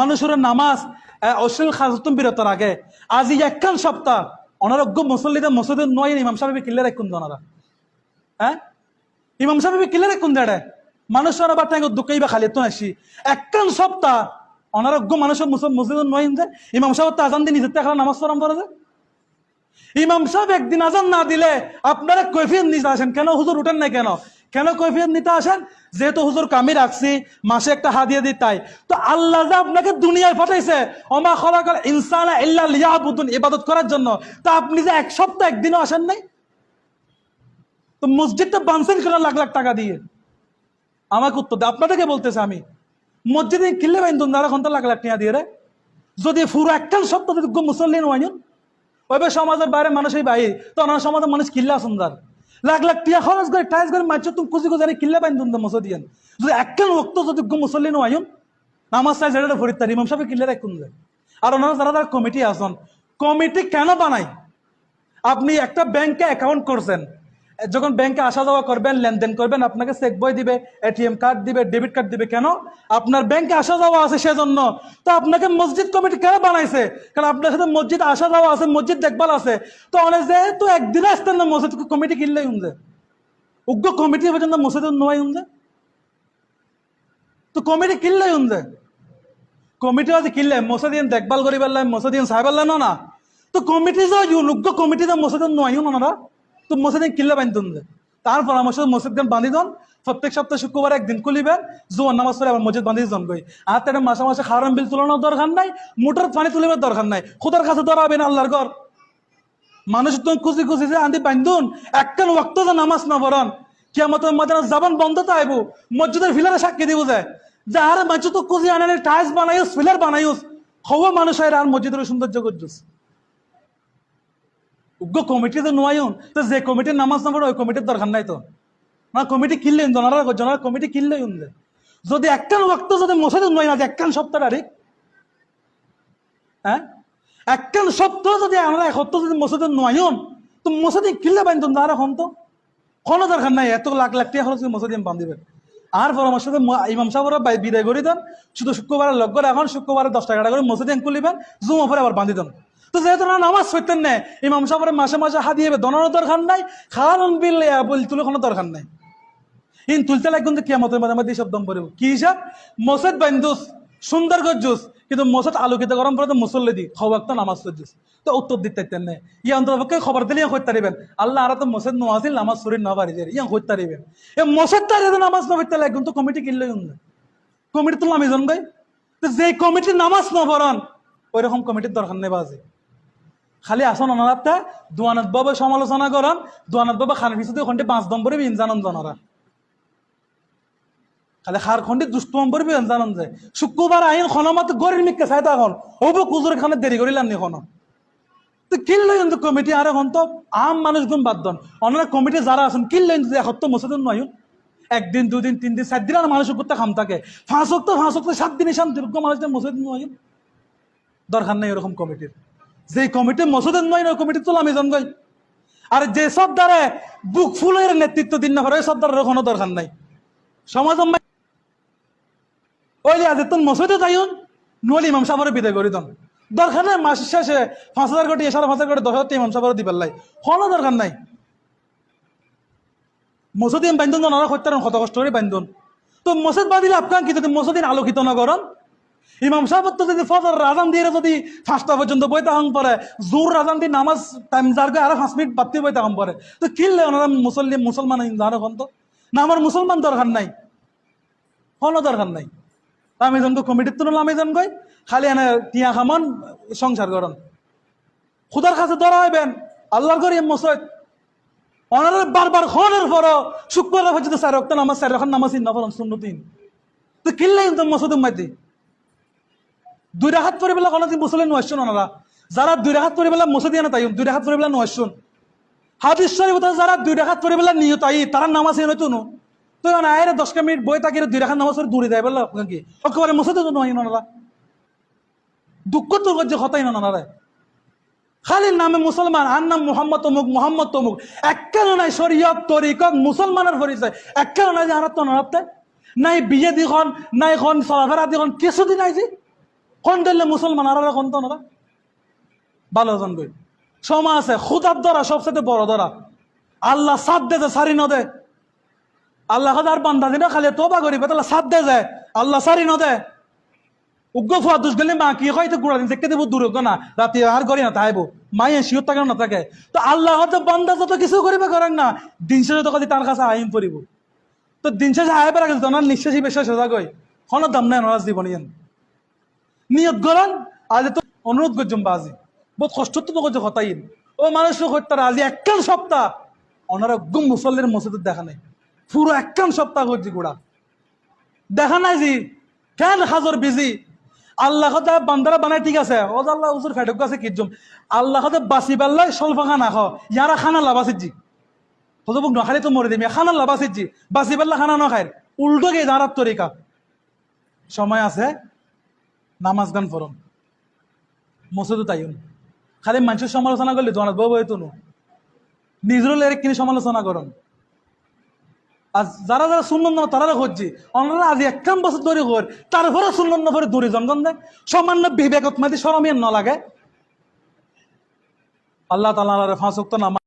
মানুষের নামাজ অশ্লীল আজি একখান সপ্তাহ অনারোগ্য মুসল্লিদের মসজিদের নয় ইমাম সাহেব হ্যাঁ ইমাম সাহেব মানুষের আবার দুঃখই বা খালি আসি। একখান সপ্তাহ অনারোগ্য মানুষের মসজিদের নয় যে ইমাম সাহেব তো আজান দিয়ে নিজের থেকে নামাজ পড়াম করে যে ইমাম সাহেব একদিন আজান না দিলে আপনারা কৈফিয়ত নিতে আসেন। কেন? হুজুর উঠেন না কেন? কেন কৈফিয়ত নিতে আসেন? যেহেতু হুজুর কামি রাখছি মাসে একটা হাদিয়া দিই তাই। তো আল্লাহ যে আপনাকে দুনিয়ায় পাঠাইছে অমা খলাকাল ইনসান ইল্লা লিয়াবুদুন, ইবাদত করার জন্য। তো আপনি যে এক সপ্তাহ একদিনও আসেন নাই? তো মসজিদটা বানসেন কেন লাখ লাখ টাকা দিয়ে? আমাকে উত্তর দেয় আপনাদেরকে বলতেছে আমি, মসজিদে কিনলে বাইন্দুন দাঁড়া ঘণ্টা লাখ লাখ টাকা দিয়ে রে। যদি পুরো একটা সপ্তাহ যদি মুসল্লি নয় ওইভাবে সমাজের বাইরে মানুষই বাইরে তো ওনার সমাজের মানুষ কিল্লা সুন্দর লাখ লাখ টিয়া খরচ করে করে মাছ তুমি কুচি কুচি কিল্লা বাইন তুমি মসো দিয়েন যদি যদি মুসল্লি নো নামাজ চাই যেটা ফরিদ তার ইমাম সাহেব কিল্লা রাখুন যায় আর ওনারা যারা যারা কমিটি আসন কমিটি কেন বানাই? আপনি একটা ব্যাংকে অ্যাকাউন্ট করছেন যখন ব্যাংকে আসা যাওয়া করবেন, লেনদেন করবেন, আপনাকে চেক বই দিবে এটিএম কার্ড দিবে ডেবিট কার্ড দিবে, কেন? আপনার ব্যাংকে আসা যাওয়া আছে সেজন্য। তো আপনাকে মসজিদ কমিটি কেন বানাইছে? কারণ আপনার সাথে মসজিদ আসা যাওয়া আছে, মসজিদ দেখভাল আছে। তো অনেক যেহেতু একদিন আসতেন না, মসজিদ কমিটি কিনলেই উনছে উগ্র কমিটি পর্যন্ত মসজিদ নোয়াই উনছে তো কমিটি কিনলেই উনছে কমিটি আছে কিনলে মসজিদ দেখভাল করি পারলাম মসজিদ সাহেব পারলাম না? তো কমিটি যে, উগ্র কমিটি যে মসজিদ নোয়াই ওনারা? তো মসজিদ কিনলে বান্ধন যে তার পরামর্শ মসজিদ বান্ধি দন। প্রত্যেক সপ্তাহে শুক্রবার একদিন খুলিবেন জোয়ার নামাজ পড়ে আবার মসজিদ বান্ধি জন গই আর তাহলে মাসে মাসে খারাম বিল তুলানোর দরকার নাই, মোটর পানি তুলিবার দরকার নাই। খুদার কাছে ধরাবেন আল্লাহর ঘর। মানুষ তুমি খুশি খুশি যে আন্দি বান্ধুন, একখান ওয়াক্ত যে নামাজ না পড়ন, কিয়ামতের মাঝে জবান বন্ধ তো আইব, মসজিদের ফিলারে সাক্ষী দিব যায়। যে আর মানুষ তো খুশি আনে টাইলস বানাইস, ফিলার বানাইস হওয়া মানুষ হয় আর মসজিদের সৌন্দর্য করছিস উগ্র কমিটি তো নোয়াইন তো যে কমিটির নামাজ না পড়ে ওই কমিটির দরকার নাই তো। না, কমিটি কিনলে জনারা জনারা কমিটি কিনলে উনলে। যদি একখান ওয়াক্ত যদি মসজিদ নয় না একখান সপ্তাহ তারিখ হ্যাঁ একখান সপ্তাহ যদি আমরা এক সপ্তাহ যদি মসজিদে নয়ন তো মসজিদে কিনলে বান্ধন আর এখন তো। কোনো দরকার নাই, এত লাখ লাখ টাকা খরচ মসজিদে বান্ধিবেন আর পরামর্শ ইমাম সাহেবরা বিদায় করে দেন শুধু শুক্রবারে লগ করে এখন শুক্রবারে দশ টাকা করে মসজিদে খুলিবেন জুম অফারে আবার বান্ধি দেন তো যেহেতু না নামাজ হইতেন না, ইমাম সাহেবরা মাসে মাসে হাতিয়ে দনারও দরকার নাই খাওয়ান বিল বল, তুলে কোনো দরকার নাই। ইন তুলতে লাগবেন যে কিয়ামতের মাঝে মধ্যে সব দম পড়ব। কি হিসাব? মসজিদ বান্ধুস সুন্দর গজ্জুস কিন্তু মসজিদ আলোকিত গরম পরে তো মুসল্লি দি খবর তো নামাজ সজ্জুস তো উত্তর দিতে তেন না। ইয়া অন্তর্পক্ষে খবর দিলে ইয়া করতে পারিবেন। আল্লাহ আর তো মসজিদ নোয়াছিল নামাজ শরীর না পারি যায় ইয়া করতে পারিবেন। এ মসজিদ তার নামাজ না পড়তে লাগবেন তো কমিটি কিনলে কমিটি তো আমি জন গাই তো যে কমিটি নামাজ না পড়ান ওই রকম কমিটির দরকার নেই বাজে। খালি আসন অনারাতে দোয়ানাত বাবা সমালোচনা করান দোয়ানাত বাবা খান পিছতে ওখানটি পাঁচ নম্বরে ইনজানন জনারা। খালি খার খন্ডি দুষ্ট নম্বরে জানন যায়। শুক্রবার আইন খনমাত গরির মিকে চাই তখন হব কুজুর খানে দেরি করিলাম নি খনো তো কিনলো কিন্তু কমিটি আর এখন তো আম মানুষ গুণ বাদ দন। অনারা কমিটি যারা আছেন কিনলো কিন্তু এক সপ্তাহ মসজিদ নয় একদিন, দুদিন তিন দিন চার দিন আর মানুষ করতে খাম থাকে। ফাঁস হোক তো ফাঁস হোক তো সাত দিন শান্তি মানুষ মসজিদ নয় দরকার নেই এরকম কমিটির। যে কমিটি মসজিদের নয় না কমিটি তো আমি জন গই আর যে সব দ্বারা বুক ফুলের নেতৃত্ব দিন না পারে, ওই সব দ্বারা কোনো দরকার নাই। সমাজ ওই যে আজ তুমি মসজিদে যাইন নলি ইমাম সাহেবের বিদায় করি দন দরকার নাই, মাস শেষে পাঁচ হাজার কোটি, সাড়ে পাঁচ হাজার কোটি, দশ হাজার ইমাম সাহেবের দিবার লাই। কোনো দরকার নাই। মসজিদ ইম বান্ধন ওনারা হত্যার কত কষ্ট করে বান্ধন তো মসজিদ বাঁধিলে আপনার কি যদি মসজিদ আলোকিত না করেন ইমাম সাহেব তো যদি ফজর রাজান দিয়ে যদি পাঁচটা পর্যন্ত বইতে হন পরে জোর রাজান দিয়ে নামাজ টাইম যার গিয়ে আরও পাঁচ মিনিট বাড়তে বইতে হন পরে তো কিনলে ওনারা মুসল্লি, মুসলমান জানো এখন তো না, আমার মুসলমান দরকার নাই। কোনো দরকার নাই। আমি জন কমিটির তুলনা আমি জন কই, খালি এনে টিয়া খামন, সংসার করন। খুদার কাছে ধরা হইবেন, আল্লাহর করি মসজিদ। অনারে বারবার খনের পর শুক্রবার পর্যন্ত স্যার রক্ত নামাজ স্যার এখন নামাজ না পড়ন শূন্য দিন তো কিনলে কিন্তু মসজিদ মাইতি দুই রাখাত পরে বেলা কোনো দিন মুসলিম নয়শুন ওনারা। যারা দুই রাখাত পরে বেলা মসজিদ না তাই দুই রাখাত পরে বেলা নয়শুন হাদিস শরীফ যারা দুই রাখাত পরে বেলা নিয়ত আই, তারা নামাজ এনে তো তো না আয় দশ মিনিট বই তাকে দুই রাখাত নামাজ পড়ে দূরে যায় বলল আপনার কি? একেবারে মসজিদে তো নয় ওনারা। দুঃখ তো করছে হতাই না ওনারা। খালি নামে মুসলমান, আর নাম মোহাম্মদ তমুক মোহাম্মদ তমুক একখানো নাই শরীয়ত তরিকত মুসলমানের পরিচয় একখানো নাই যে হারাত নাই বিয়ে দিখন নাই এখন চলাফেরা দিখন কিছুদিন যে কোন দিলে মুসলমান আর কোন তো ওনারা ভালো জন সমা আছে, খুদার দ্বারা সবচেয়ে বড় দ্বারা। আল্লাহ সাথ দে সারি নদে। আল্লাহ আর বান্ধা দিনা খালি তোবা করিবে, তাহলে সাথ দে যায় আল্লাহ সারি নদে। উগ্র ফুয়া দুষ গেলে মা কি হয় তো গুড়া দিন দেখতে দেবো দূর না? রাতে আর করি না তাইবো মায়ে শিওর থাকে না থাকে তো আল্লাহ হয়তো বান্দা যত কিছু করিবে করেন না, দিন শেষে তো কদি তার কাছে আইন পড়িব। তো দিন শেষে আয় পেরা গেছে ওনার নিঃশ্বাসী বিশ্বাস সোজা কই? কোনো দাম নাই ওনার দিব ইয়ান নিয়ত করেন, আজ তো অনুরোধ করছুম বাজি বহুত কষ্ট তো করছে হতাইন ও মানুষ হত্যার আজি একখান সপ্তাহ। ওনারা গুম মুসল্লির মসজিদ দেখা নাই। পুরো একখান সপ্তাহ করছি গুড়া। দেখা নাই জি? কেন হাজর বিজি? আল্লাহ কথা বান্দারা বানাই ঠিক আছে। ও আল্লাহ উজুর ফেটক আছে কিজুম আল্লাহ কথা বাসি পাল্লাই স্বল্প খানা খাও। ইয়ারা খানা লাভাসির জি। হতো বুক, নখালে তো মরে দিবি খানা লাভাসির জি। বাসি পাল্লা খানা নখায় উল্টো গে দাঁড়ার তরিকা। সময় আছে। নামাজ গান ফরম। মসজিদও তাইন খালি মানুষের সমালোচনা করলে তোমার বউ বই তো নিজেরও লেরে কিনে সমালোচনা করুন। আর যারা যারা শূন্য না তারা করছি। অন্যরা আজ একখান বছর ধরে কর তারপরে শূন্য না পরে দূরে জনগণ দেয়। সামান্য বিবেকত মাতি সরমিয়ান ন লাগে। আল্লাহ তালা ফাঁসক্ত নামা